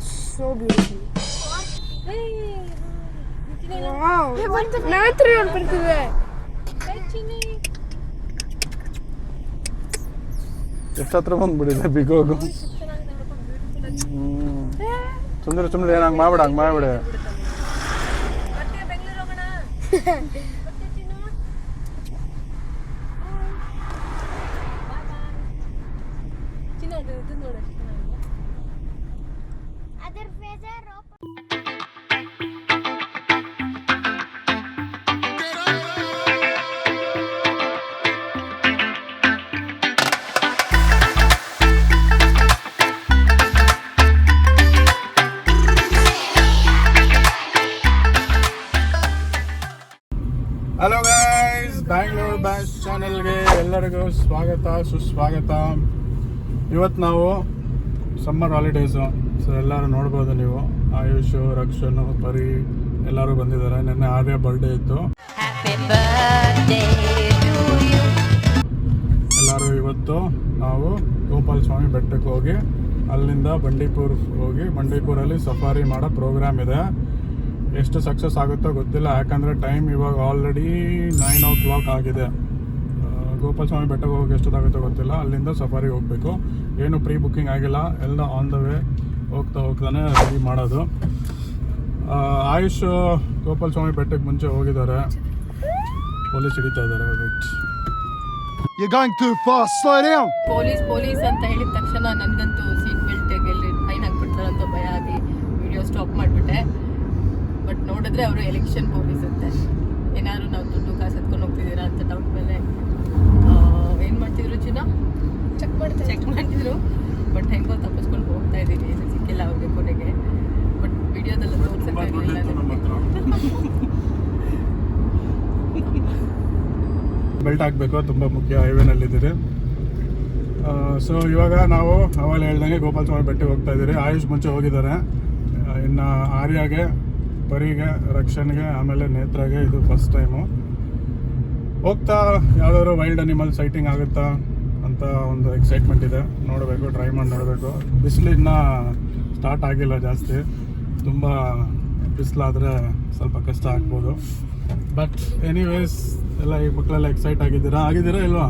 so beautiful. Wow. ನಂತರ ಬರ್ತಿದೆ ಎಷ್ಟು ಹತ್ರ ಬಂದ್ಬಿಟ್ಟಿದೆ ಬಿಗೋಗು? ಸುಂದರ ಸುಮ್ಮನೆ ಏನು ಹಂಗೆ ಮಾಡ್ಬೇಡ ಹಂಗೆ ಮಾಡ್ಬೇಡ ಅದರ ಫೇಸರ್ ಹಲೋ ಗೈಸ್ ಬ್ಯಾಂಗ್ಳೂರ್ ಬ್ಯಾಸ್ ಚಾನೆಲ್ಗೆ ಎಲ್ಲರಿಗೂ ಸ್ವಾಗತ ಸುಸ್ವಾಗತ. ಇವತ್ತು ನಾವು ಸಮ್ಮರ್ ಹಾಲಿಡೇಸು ಸೊ ಎಲ್ಲರೂ ನೋಡ್ಬೋದು ನೀವು. ಆಯುಷ್ ರಕ್ಷನ್ ಪರಿ ಎಲ್ಲರೂ ಬಂದಿದ್ದಾರೆ. ನಿನ್ನೆ ಆರ್ಯ ಬರ್ಡೇ ಇತ್ತು. ಎಲ್ಲರೂ ಇವತ್ತು ನಾವು ಗೋಪಾಲ ಸ್ವಾಮಿ ಬೆಟ್ಟಕ್ಕೆ ಹೋಗಿ ಅಲ್ಲಿಂದ ಬಂಡೀಪುರ್ ಹೋಗಿ ಬಂಡೀಪುರಲ್ಲಿ ಸಫಾರಿ ಮಾಡೋ ಪ್ರೋಗ್ರಾಮ್ ಇದೆ. ಎಷ್ಟು ಸಕ್ಸಸ್ ಆಗುತ್ತೋ ಗೊತ್ತಿಲ್ಲ. ಯಾಕಂದರೆ ಟೈಮ್ ಇವಾಗ ಆಲ್ರೆಡಿ ನೈನ್ ಓ ಕ್ಲಾಕ್ ಆಗಿದೆ. ಗೋಪಾಲ ಸ್ವಾಮಿ ಬೆಟ್ಟಕ್ಕೆ ಹೋಗಿ ಎಷ್ಟೊತ್ತಾಗುತ್ತೋ ಗೊತ್ತಿಲ್ಲ. ಅಲ್ಲಿಂದ ಸಫಾರಿ ಹೋಗಬೇಕು. ಏನು ಪ್ರೀ ಬುಕ್ಕಿಂಗ್ ಆಗಿಲ್ಲ. ಎಲ್ಲ ಆನ್ ದ ವೇ ಹೋಗ್ತಾ ಹೋಗ್ತಾನೆ ರೆಡಿ ಮಾಡೋದು. ಆ, ಆಯುಷ್ ಗೋಪಾಲ ಸ್ವಾಮಿ ಬೆಟ್ಟಕ್ಕೆ ಮುಂಚೆ ಹೋಗಿದ್ದಾರೆ. ಪೊಲೀಸ್ ಹಿಡಿತಾ ಇದ್ದಾರೆ wait you going too fast slow. Police police ಅಂತ ಹೇಳಿದ ತಕ್ಷಣ ನನಗಂತೂ ಸೀಟ್ ಬೆಲ್ಟ್ ಎಲ್ಲಿ ಫೈನ್ ಹಾಕ್ಬಿಡ್ತಾರೆ ಅಂತ ಭಯ ಆಗಿ ವಿಡಿಯೋ ಸ್ಟಾಪ್ ಮಾಡಿಬಿಟ್ಟೆ. ಬಟ್ ನೋಡಿದ್ರೆ ಅವರು ಎಲೆಕ್ಷನ್ ಪೊಲೀಸ್ ಅಂತೆ. ಏನಾದ್ರು ನಾವು ದುಡ್ಡು ಕಾಸು ಎತ್ಕೊಂಡು ಹೋಗ್ತಿದ್ದೀರಾ ಅಂತ ಡೌಟ್ ಮೇಲೆ ಏನು ಮಾಡ್ತಿದ್ರು ಚಿನ್ನ? ಚೆಕ್ ಮಾಡ್ತಾರೆ ಚೆಕ್ ಮಾಡ್ತಿದ್ರು. ಬಟ್ ಹೆಂಗೋ ತಪ್ಪಿಸ್ಕೊಂಡು ಹೋಗ್ತಾ ಇದ್ದೀನಿ ಏನು ಸಿಕ್ಕಿಲ್ಲ ಅವ್ರಿಗೆ ಕೊನೆಗೆ. ಬಟ್ ವಿಡಿಯೋದೆಲ್ಲ ತೋರ್ಸಕ್ಕಾಗಲಿಲ್ಲ ಬೆಲ್ಟ್ ಹಾಕಬೇಕು ತುಂಬ ಮುಖ್ಯ ಹೈವೇನಲ್ಲಿದ್ದೀರಿ ಸೊ ಇವಾಗ ನಾವು ಅವಾಗ ಹೇಳ್ದಂಗೆ ಗೋಪಾಲ ಸ್ವಾಮಿ ಬೆಟ್ಟಿಗೆ ಹೋಗ್ತಾ ಇದ್ದೀರಿ. ಆಯುಷ್ ಮುಂಚೆ ಹೋಗಿದ್ದಾರೆ. ಇನ್ನು ಆರ್ಯಾಗೆ ಪರಿಗೆ ರಕ್ಷನ್ಗೆ ಆಮೇಲೆ ನೇತ್ರಾಗೆ ಇದು ಫಸ್ಟ್ ಟೈಮು ಹೋಗ್ತಾ ಯಾವ್ದಾದ್ರು ವೈಲ್ಡ್ ಅನಿಮಲ್ ಸೈಟಿಂಗ್ ಆಗುತ್ತಾ? ಅಂತ ಒಂದು ಎಕ್ಸೈಟ್ಮೆಂಟ್ ಇದೆ. ನೋಡಬೇಕು ಟ್ರೈ ಮಾಡಿ ನೋಡಬೇಕು. ಬಿಸಿಲು ಇನ್ನೂ ಸ್ಟಾರ್ಟ್ ಆಗಿಲ್ಲ ಜಾಸ್ತಿ. ತುಂಬ ಬಿಸಿಲಾದರೆ ಸ್ವಲ್ಪ ಕಷ್ಟ ಆಗ್ಬೋದು. ಬಟ್ ಎನಿವೇಸ್ ಎಲ್ಲ ಈ ಮಕ್ಕಳೆಲ್ಲ ಎಕ್ಸೈಟ್ ಆಗಿದ್ದೀರಾ? ಆಗಿದ್ದೀರಾ ಇಲ್ವಾ?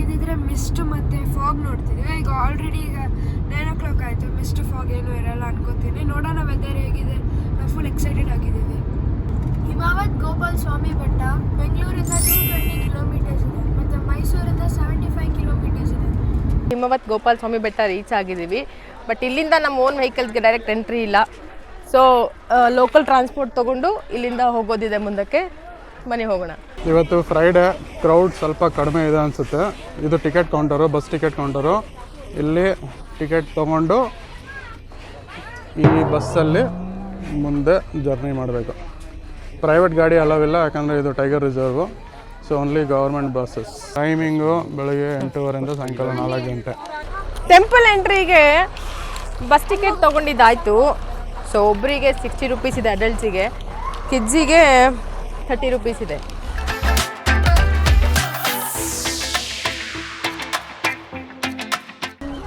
ಹೋಗಿದ್ದಿದ್ರೆ ಮಿಸ್ಟ್ ಮತ್ತೆ ಫಾಗ್ ನೋಡ್ತೀವಿ ಈಗ ಆಲ್ರೆಡಿ ಈಗ ನೈನ್ ಓ ಕ್ಲಾಕ್ ಆಯಿತು. ಮಿಸ್ಟ್ ಫಾಗ್ ಏನು ಇರಲ್ಲ ಅನ್ಕೋತೀನಿ. ನೋಡೋಣ ವೆದರ್ ಹೇಗಿದೆ. ನಾವು ಫುಲ್ ಎಕ್ಸೈಟೆಡ್ ಆಗಿದ್ದೀವಿ ಹಿಮಾವತ್ ಗೋಪಾಲ್ ಸ್ವಾಮಿ ಬೆಟ್ಟ ಬೆಂಗಳೂರಿಂದ ಟೂ ಟ್ವೆಂಟಿ ಕಿಲೋಮೀಟರ್ಸ್ ಇದೆ. ಮತ್ತು ಮೈಸೂರಿಂದ ಸೆವೆಂಟಿ ಫೈವ್ ಕಿಲೋಮೀಟರ್ಸ್ ಇದೆ. ಹಿಮಾವತ್ ಗೋಪಾಲ್ ಸ್ವಾಮಿ ಬೆಟ್ಟ ರೀಚ್ ಆಗಿದ್ದೀವಿ. ಬಟ್ ಇಲ್ಲಿಂದ ನಮ್ಮ ಓನ್ ವೆಹಿಕಲ್ಸ್ಗೆ ಡೈರೆಕ್ಟ್ ಎಂಟ್ರಿ ಇಲ್ಲ. ಸೊ ಲೋಕಲ್ ಟ್ರಾನ್ಸ್ಪೋರ್ಟ್ ತೊಗೊಂಡು ಇಲ್ಲಿಂದ ಹೋಗೋದಿದೆ ಮುಂದಕ್ಕೆ. ಮನೆ ಹೋಗೋಣ. ಇವತ್ತು ಫ್ರೈಡೇ ಕ್ರೌಡ್ ಸ್ವಲ್ಪ ಕಡಿಮೆ ಇದೆ ಅನಿಸುತ್ತೆ. ಇದು ticket counter bus ticket counter ಇಲ್ಲಿ ಟಿಕೆಟ್ ತೊಗೊಂಡು ಈ ಬಸ್ಸಲ್ಲಿ ಮುಂದೆ ಜರ್ನಿ ಮಾಡಬೇಕು. ಪ್ರೈವೇಟ್ ಗಾಡಿ ಅಲವಿಲ್ಲ ಯಾಕಂದರೆ ಇದು tiger reserve so only government buses timing ಬೆಳಗ್ಗೆ ಎಂಟೂವರೆಯಿಂದ ಸಾಯಂಕಾಲ ನಾಲ್ಕು ಗಂಟೆ. ಟೆಂಪಲ್ ಎಂಟ್ರಿಗೆ ಬಸ್ ಟಿಕೆಟ್ ತೊಗೊಂಡಿದ್ದಾಯಿತು. ಸೊ ಒಬ್ಬರಿಗೆ ಸಿಕ್ಸ್ಟಿ ರುಪೀಸ್ ಇದೆ ಅಡಲ್ಟ್ಸಿಗೆ ಕಿಡ್ಸಿಗೆ ಥರ್ಟಿ ರುಪೀಸ್ ಇದೆ.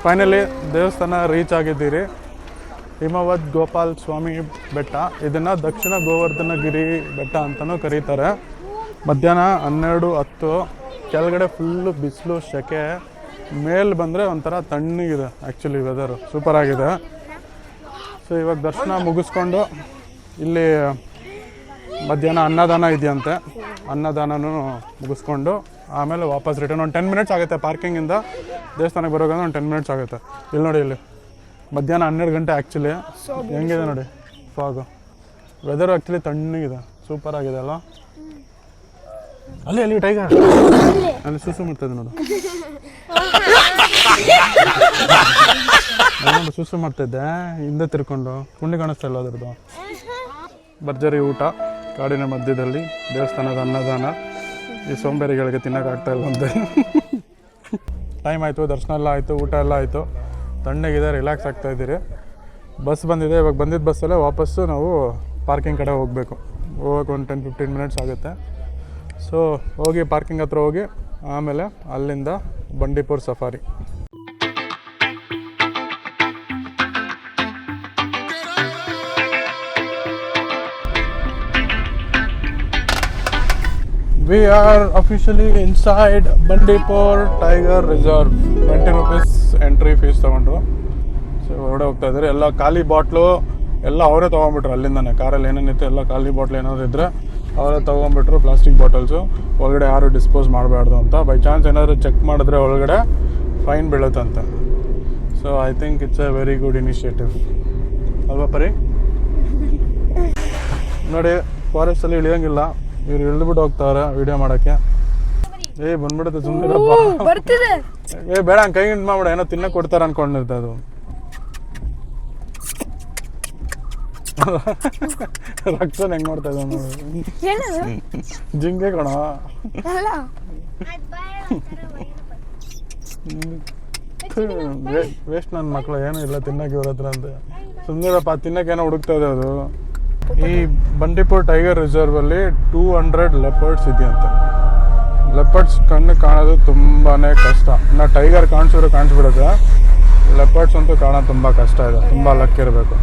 ಫೈನಲಿ ದೇವಸ್ಥಾನ ರೀಚ್ ಆಗಿದ್ದೀರಿ. ಹಿಮವದ್ ಗೋಪಾಲ್ ಸ್ವಾಮಿ ಬೆಟ್ಟ. ಇದನ್ನು ದಕ್ಷಿಣ ಗೋವರ್ಧನಗಿರಿ ಬೆಟ್ಟ ಅಂತಲೂ ಕರೀತಾರೆ. ಮಧ್ಯಾಹ್ನ ಹನ್ನೆರಡು ಹತ್ತು, ಕೆಳಗಡೆ ಫುಲ್ಲು ಬಿಸಿಲು ಸೆಕೆ ಮೇಲೆ ಬಂದರೆ ಒಂಥರ ತಣ್ಣಗಿದೆ ಆ್ಯಕ್ಚುಲಿ ವೆದರು ಸೂಪರ್ ಆಗಿದೆ. ಸೊ ಇವಾಗ ದರ್ಶನ ಮುಗಿಸ್ಕೊಂಡು ಇಲ್ಲಿ ಮಧ್ಯಾಹ್ನ ಅನ್ನದಾನ ಇದೆಯಂತೆ. ಅನ್ನದಾನನೂ ಮುಗಿಸ್ಕೊಂಡು ಆಮೇಲೆ ವಾಪಸ್ ರಿಟರ್ನ್ ಒಂದು ಟೆನ್ ಮಿನಿಟ್ಸ್ ಆಗುತ್ತೆ ಪಾರ್ಕಿಂಗಿಂದ ದೇವಸ್ಥಾನಕ್ಕೆ ಬರೋಕಂದ್ರೆ ಒಂದು ಟೆನ್ ಮಿನಿಟ್ಸ್ ಆಗುತ್ತೆ. ಇಲ್ಲಿ ನೋಡಿ ಇಲ್ಲಿ. ಮಧ್ಯಾಹ್ನ ಹನ್ನೆರಡು ಗಂಟೆ ಆ್ಯಕ್ಚುಲಿ ಹೆಂಗಿದೆ ನೋಡಿ? ಫಾಗು ವೆದರ್ ಆ್ಯಕ್ಚುಲಿ ತಣ್ಣಗಿದೆ. ಸೂಪರ್ ಆಗಿದೆ ಅಲ್ಲ ಅಲ್ಲಿ ಅಲ್ಲಿ ಟೈಗರ್ ಅಲ್ಲಿ ಸುಸು ಮಾಡ್ತಾಯಿದೆ ನೋಡು. ನಾನು ಸುಸು ಮಾಡ್ತಿದ್ದೆ ಹಿಂದೆ ತಿರ್ಕೊಂಡು. ಕುಂಡಿ ಕಾಣಿಸ್ತಾ ಇಲ್ಲ ಅದ್ರದ್ದು. ಭರ್ಜರಿ ಊಟ. ಕಾಡಿನ ಮಧ್ಯದಲ್ಲಿ ದೇವಸ್ಥಾನದ ಅನ್ನದಾನ ಈ ಸೋಂಬೇರಿಗಳಿಗೆ ತಿನ್ನೋಕ್ಕಾಗ್ತಾ ಇಲ್ವಂತೆ ಟೈಮ್ ಆಯಿತು, ದರ್ಶನ ಎಲ್ಲ ಆಯಿತು, ಊಟ ಎಲ್ಲ ಆಯಿತು. ತಣ್ಣಗಿದೆ ರಿಲ್ಯಾಕ್ಸ್ ಆಗ್ತಾ ಇದ್ದೀರಿ. ಬಸ್ ಬಂದಿದೆ, ಇವಾಗ ಬಂದಿದ್ದ ಬಸ್ಸಲ್ಲೇ ವಾಪಸ್ಸು ನಾವು ಪಾರ್ಕಿಂಗ್ ಕಡೆ ಹೋಗಬೇಕು. ಹೋಗೋಕೆ ಒಂದು ಟೆನ್ ಫಿಫ್ಟೀನ್ ಮಿನಿಟ್ಸ್ ಆಗುತ್ತೆ. ಸೊ ಹೋಗಿ ಪಾರ್ಕಿಂಗ್ ಹತ್ರ ಹೋಗಿ, ಆಮೇಲೆ ಅಲ್ಲಿಂದ Bandipur safari we are officially inside Bandipur tiger reserve twenty rupees entry fees ತೊಗೊಂಡ್ರು. ಸೊ ಹೊರಗಡೆ ಹೋಗ್ತಾ ಇದ್ದಾರೆ. ಎಲ್ಲ ಖಾಲಿ ಬಾಟ್ಲು ಎಲ್ಲ ಅವರೇ ತೊಗೊಂಬಿಟ್ರು ಅಲ್ಲಿಂದಾನೆ. ಕಾರಲ್ಲಿ ಏನೇನಿತ್ತು ಎಲ್ಲ ಖಾಲಿ ಬಾಟ್ಲ್ ಏನಾದ್ರು ಇದ್ದರೆ ಅವರೇ ತೊಗೊಂಬಿಟ್ರು ಪ್ಲಾಸ್ಟಿಕ್ ಬಾಟಲ್ಸು. ಒಳಗಡೆ ಯಾರು ಡಿಸ್ಪೋಸ್ ಮಾಡಬಾರ್ದು ಅಂತ. ಬೈ ಚಾನ್ಸ್ ಏನಾದರೂ ಚೆಕ್ ಮಾಡಿದ್ರೆ ಒಳಗಡೆ fine ಬೀಳುತ್ತಂತೆ. So I think it's a very good initiative ಅಲ್ವಾ ಪರಿ? ನೋಡಿ ಫಾರೆಸ್ಟಲ್ಲಿ ಇಳಿಯಂಗಿಲ್ಲ. ಇವ್ರು ಇಳಿದ್ಬಿಟ್ಟು ಹೋಗ್ತಾವ್ರೆ ವಿಡಿಯೋ ಮಾಡೋಕ್ಕೆ. ಏ ಬಂದ್ಬಿಡುತ್ತೆ ಸುಮ್ಮನೆ ಬರ್ತಿದೆ. ಏ ಬೇಡ ಹಂಗೆ ಕೈ ಹಿಂಡ್ ಮಾಡ್ಬಿಡ. ಏನೋ ತಿನ್ನಕ್ಕೆ ಕೊಡ್ತಾರೆ ಅನ್ಕೊಂಡಿರ್ತ ಅದು. ರಕ್ಷನ್ ಹೆಂಗ್ ಮಾಡ್ತಾ ಇದ್ದಾನೆ ನೋಡಿ. ಜಿಂಕೆ ಕಣ. ವೇಸ್ಟ್ ನನ್ನ ಮಕ್ಕಳು ಏನೂ ಇಲ್ಲ ತಿನ್ನಕ್ಕೆ ಇವ್ರ ಹತ್ರ ಅಂತ. ಸುಮ್ಮನಿರಪ್ಪ ತಿನ್ನಕ್ಕೆ ಏನೋ ಹುಡುಕ್ತಾ ಇದೆ ಅದು. ಈ ಬಂಡೀಪುರ್ ಟೈಗರ್ ರಿಸರ್ವ್ ಅಲ್ಲಿ ಟೂ ಹಂಡ್ರೆಡ್ ಲೆಪರ್ಡ್ಸ್ ಇದೆಯಂತೆ. ಲೆಪರ್ಡ್ಸ್ ಕಣ್ಣು ಕಾಣೋದು ತುಂಬಾನೇ ಕಷ್ಟ. ನಾ ಟೈಗರ್ ಕಾಣಿಸಿದ್ರೆ ಕಾಣಿಸ್ಬಿಡುತ್ತೆ. ಲೆಪರ್ಡ್ಸ್ ಅಂತೂ ಕಾಣೋದು ತುಂಬ ಕಷ್ಟ ಇದೆ. ತುಂಬ ಲಕ್ ಇರಬೇಕು.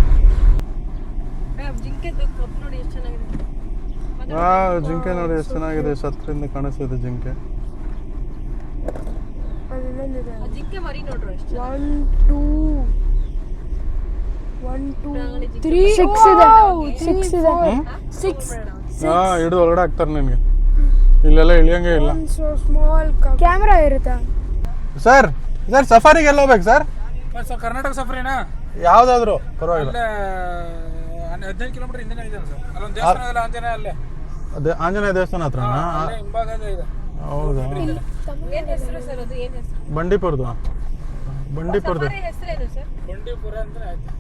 ಜಿಂಕೆ ಕಪ್ ನೋಡಿ ಎಷ್ಟು ಚೆನ್ನಾಗಿದೆ. ಆ ಜಿಂಕೆ ನೋಡಿ ಎಷ್ಟು ಚೆನ್ನಾಗಿದೆ. ಸತ್ರಿಂದ ಕಾಣಿಸ್ತಿದೆ ಜಿಂಕೆ. ಜಿಂಕೆ ಮರಿ ನೋಡ್ರು ಒನ್ ಟೂ ಸಿಕ್ಸ್ ಇದೆ. ಸಿಕ್ಸ್ ಇದೆ. ಸಿಕ್ಸ್ ಹಾಂ ಹಿಡಿದು ಒಳಗಡೆ ಹಾಕ್ತಾರೆ ನಿನಗೆ. ಇಲ್ಲೆಲ್ಲ ಇಳಿಯಂಗೆ ಇಲ್ಲ. ಸೊ ಸ್ಮಾಲ್ ಕ್ಯಾಮ್ರಾ ಇರುತ್ತಾ? ಸರ್ ಸರ್ ಸಫಾರಿಗೆ ಎಲ್ಲ ಹೋಗ್ಬೇಕು ಸರ್ ಸರ್ ಕರ್ನಾಟಕ ಸಫರಿನಾ? ಯಾವ್ದಾದ್ರು ಪರವಾಗಿಲ್ಲ. ಹದಿನೈದು ಕಿಲೋಮೀಟರ್ ಹಿಂದೆ ಇದೆ ಸರ್. ಅಲ್ಲೊಂದು ದೇವಸ್ಥಾನ ಇದೆಲ್ಲ ಆಂಜನೇಯ ಅಲ್ಲೇ. ಅದೇ ಆಂಜನೇಯ ದೇವಸ್ಥಾನ ಇದೆ. ಹೌದಾ? ಏನ್ ಹೆಸರು ಸರ್ ಅದು? ಏನ್ ಹೆಸರು? ಬಂಡೀಪುರದು. ಬಂಡೀಪುರದು. ಬಂಡೀಪುರ ಅಂದ್ರೆ ಆಯ್ತು.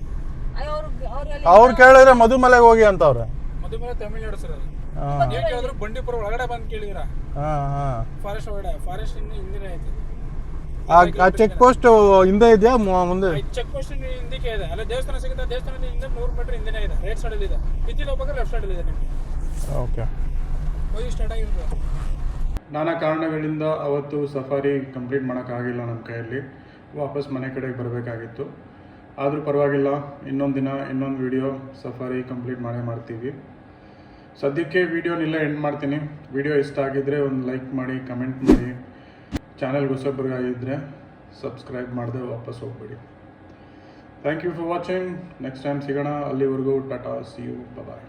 ಅವ್ರು ಕೇಳಿದ್ರೆ ಮಧುಮಲೆಗೆ ಹೋಗಿ ಅಂತವ್ರೆ. ಮಧುಮಲೆ ತಮಿಳ್ನಾಡು ಸರ್ ಅದು. ಹಾಂ. ಬಂಡೀಪುರ ಒಳಗಡೆ ಬಂದು ಕೇಳಿದ್ರ ಹಾಂ ಹಾಂ. ಫಾರೆಸ್ಟ್ ಒಳಗಡೆ ಫಾರೆಸ್ಟ್ ಇನ್ನು ಹಿಂದಿನೇ ಐತೆ. ಆ ಚೆಕ್ ಪೋಸ್ಟ್ ಹಿಂದೆ ಇದೆಯಾ? ಮು- ಮುಂದೆ? ಚೆಕ್ ಪೋಸ್ಟ್ ಹಿಂದಕ್ಕೆ ಇದೆ. ಅಲ್ಲ ದೇವಸ್ಥಾನ ಸಿಗುತ್ತೆ? ದೇವಸ್ಥಾನದ ಹಿಂದೆ ನೂರು ಮೀಟರ್ ಹಿಂದೆನೇ ಇದೆ. ರೈಟ್ ಸೈಡ್ ಇದೆ. ಇತ್ತಿನ ಹೋಗ್ಬೇಕಾದ್ರೆ ಲೆಫ್ಟ್ ಸೈಡ್ ಇದೆ ನಿಮಗೆ. ಓಕೆ. ಹೋಗಿ ಸ್ಟಾರ್ಟ್ ಆಗಿರುತ್ತೆ ನಾನಾ ಕಾರಣಗಳಿಂದ ಅವತ್ತು ಸಫಾರಿ ಕಂಪ್ಲೀಟ್ ಮಾಡೋಕ್ಕಾಗಿಲ್ಲ ನಮ್ಮ ಕೈಯಲ್ಲಿ. ವಾಪಸ್ ಮನೆ ಕಡೆಗೆ ಬರಬೇಕಾಗಿತ್ತು. ಆದರೂ ಪರವಾಗಿಲ್ಲ, ಇನ್ನೊಂದು ದಿನ, ಇನ್ನೊಂದು ವಿಡಿಯೋ ಸಫಾರಿ ಕಂಪ್ಲೀಟ್ ಮಾಡೇ ಮಾಡ್ತೀವಿ. ಸದ್ಯಕ್ಕೆ ವೀಡಿಯೋನೆಲ್ಲ ಎಂಡ್ ಮಾಡ್ತೀನಿ. ವಿಡಿಯೋ ಇಷ್ಟ ಆಗಿದ್ದರೆ ಒಂದು ಲೈಕ್ ಮಾಡಿ ಕಮೆಂಟ್ ಮಾಡಿ. ಚಾನೆಲ್ ಹೊಸಬ್ರಿಗಾಗಿದ್ದರೆ ಸಬ್ಸ್ಕ್ರೈಬ್ ಮಾಡಿದೆ ವಾಪಸ್ ಹೋಗ್ಬೇಡಿ. Thank you for watching next time ಸಿಗೋಣ. ಅಲ್ಲಿವರೆಗೂ ಟಾಟಾ ಸಿ ಯು ಬಾಯ್